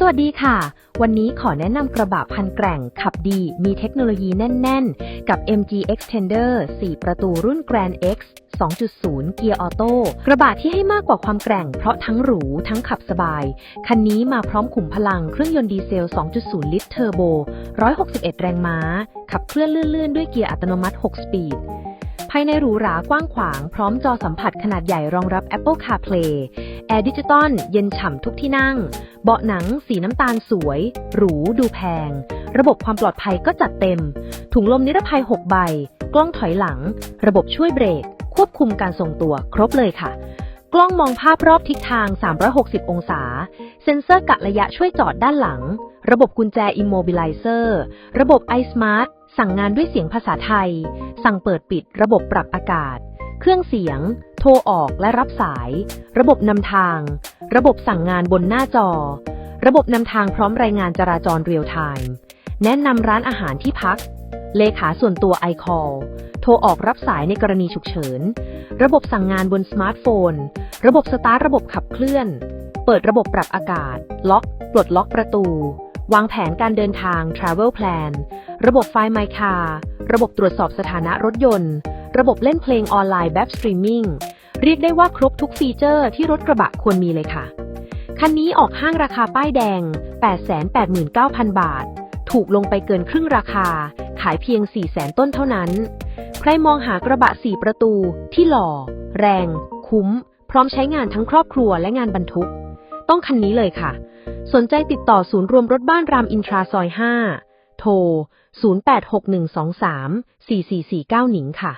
สวัสดีค่ะ วันนี้ขอแนะนำกระบะพันแกร่งขับดีมีเทคโนโลยีแน่น ๆ กับ MG Extender 4 ประตูรุ่น Grand X 2.0 เกียร์ออโต้กระบะที่ให้มากกว่าความแกร่งเพราะทั้งหรูทั้งขับสบาย คันนี้มาพร้อมขุมพลังเครื่องยนต์ดีเซล 2.0 ลิตรเทอร์โบ 161 แรงม้า ขับเคลื่อนลื่นๆ ด้วยเกียร์อัตโนมัติ 6 สปีดภายในหรูหรากว้างขวาง พร้อมจอสัมผัสขนาดใหญ่รองรับ Apple CarPlay แอร์ดิจิตอลเย็นฉ่ำทุกที่นั่ง เบาะหนังสีน้ำตาลสวย หรูดูแพง ระบบความปลอดภัยก็จัดเต็ม ถุงลมนิรภัย 6 ใบ กล้องถอยหลัง ระบบช่วยเบรก ควบคุมการทรงตัวครบเลยค่ะ กล้องมองภาพรอบทิศทาง 360 องศา เซ็นเซอร์กะระยะช่วยจอดด้านหลัง ระบบกุญแจ Immobilizer ระบบ iSmart สั่งงานด้วยเสียงภาษาไทย สั่งเปิดปิดระบบปรับอากาศ เครื่องเสียง รออกและรับสาย ระบบนำทาง ระบบสั่งงานบนหน้าจอ ระบบนำทางพร้อมรายงานจราจรเรียลไทม์ แนะนำร้านอาหารที่พัก เลขาส่วนตัว iCall โทรออกรับสายในกรณีฉุกเฉิน ระบบสั่งงานบนสมาร์ทโฟน ระบบสตาร์ทระบบขับเคลื่อน เปิดระบบปรับอากาศ ล็อก ปลดล็อกประตู วางแผนการเดินทาง Travel Plan ระบบไฟล์ My Car ระบบตรวจสอบสถานะรถยนต์ ระบบเล่นเพลงออนไลน์แบบสตรีมมิ่ง เรียกได้ว่าครบทุกฟีเจอร์ที่รถกระบะควรมีเลยค่ะ คันนี้ออกห้างราคาป้ายแดง 889,000 บาท ถูกลงไปเกินครึ่งราคา ขายเพียง 400,000 ต้นเท่านั้น ใครมองหากระบะ 4 ประตู ที่หล่อ แรง คุ้ม พร้อมใช้งานทั้งครอบครัวและงานบรรทุก ต้องคันนี้เลยค่ะ สนใจติดต่อศูนย์รวมรถบ้านรามอินทราซอย 5 โทร 0861234449 หนิงค่ะ